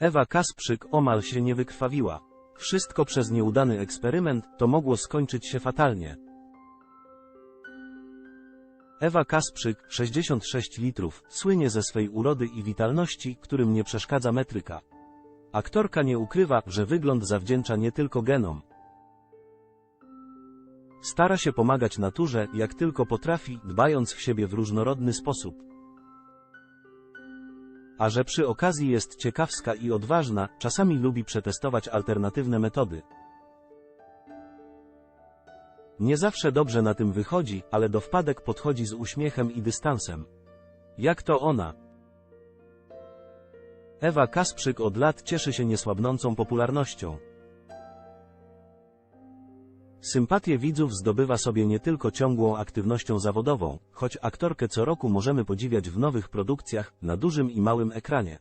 Ewa Kasprzyk omal się nie wykrwawiła. Wszystko przez nieudany eksperyment, to mogło skończyć się fatalnie. Ewa Kasprzyk, 66 litrów, słynie ze swej urody i witalności, którym nie przeszkadza metryka. Aktorka nie ukrywa, że wygląd zawdzięcza nie tylko genom. Stara się pomagać naturze, jak tylko potrafi, dbając w siebie w różnorodny sposób. A że przy okazji jest ciekawska i odważna, czasami lubi przetestować alternatywne metody. Nie zawsze dobrze na tym wychodzi, ale do wpadek podchodzi z uśmiechem i dystansem. Jak to ona? Ewa Kasprzyk od lat cieszy się niesłabnącą popularnością. Sympatię widzów zdobywa sobie nie tylko ciągłą aktywnością zawodową, choć aktorkę co roku możemy podziwiać w nowych produkcjach, na dużym i małym ekranie.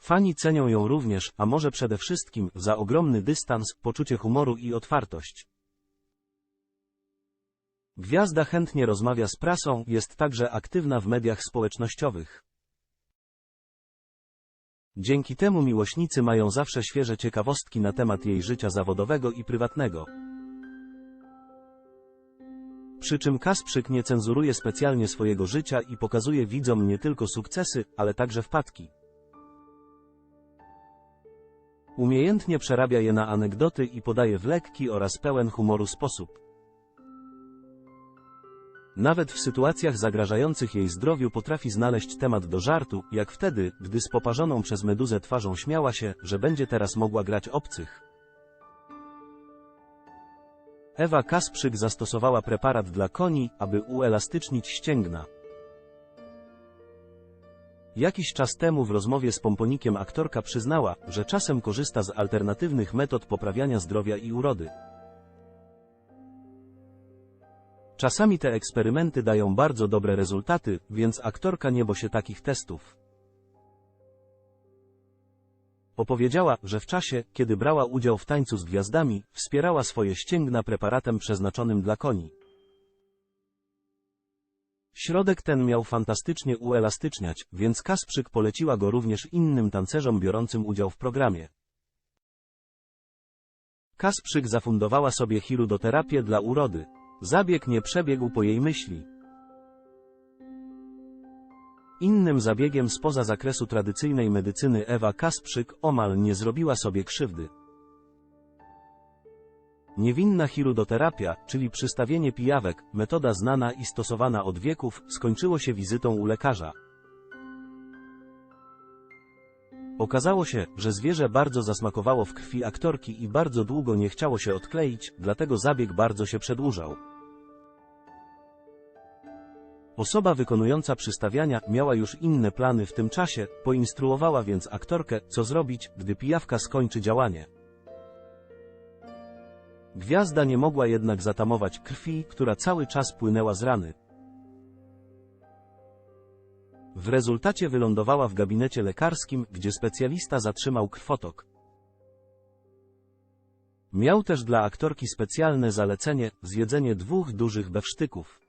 Fani cenią ją również, a może przede wszystkim, za ogromny dystans, poczucie humoru i otwartość. Gwiazda chętnie rozmawia z prasą, jest także aktywna w mediach społecznościowych. Dzięki temu miłośnicy mają zawsze świeże ciekawostki na temat jej życia zawodowego i prywatnego. Przy czym Kasprzyk nie cenzuruje specjalnie swojego życia i pokazuje widzom nie tylko sukcesy, ale także wpadki. Umiejętnie przerabia je na anegdoty i podaje w lekki oraz pełen humoru sposób. Nawet w sytuacjach zagrażających jej zdrowiu potrafi znaleźć temat do żartu, jak wtedy, gdy z poparzoną przez meduzę twarzą śmiała się, że będzie teraz mogła grać obcych. Ewa Kasprzyk zastosowała preparat dla koni, aby uelastycznić ścięgna. Jakiś czas temu w rozmowie z Pomponikiem aktorka przyznała, że czasem korzysta z alternatywnych metod poprawiania zdrowia i urody. Czasami te eksperymenty dają bardzo dobre rezultaty, więc aktorka nie bo się takich testów. Opowiedziała, że w czasie, kiedy brała udział w tańcu z gwiazdami, wspierała swoje ścięgna preparatem przeznaczonym dla koni. Środek ten miał fantastycznie uelastyczniać, więc Kasprzyk poleciła go również innym tancerzom biorącym udział w programie. Kasprzyk zafundowała sobie chirudoterapię dla urody. Zabieg nie przebiegł po jej myśli. Innym zabiegiem spoza zakresu tradycyjnej medycyny Ewa Kasprzyk omal nie zrobiła sobie krzywdy. Niewinna chirudoterapia, czyli przystawienie pijawek, metoda znana i stosowana od wieków, skończyło się wizytą u lekarza. Okazało się, że zwierzę bardzo zasmakowało w krwi aktorki i bardzo długo nie chciało się odkleić, dlatego zabieg bardzo się przedłużał. Osoba wykonująca przystawiania miała już inne plany w tym czasie, poinstruowała więc aktorkę, co zrobić, gdy pijawka skończy działanie. Gwiazda nie mogła jednak zatamować krwi, która cały czas płynęła z rany. W rezultacie wylądowała w gabinecie lekarskim, gdzie specjalista zatrzymał krwotok. Miał też dla aktorki specjalne zalecenie, zjedzenie dwóch dużych bewsztyków.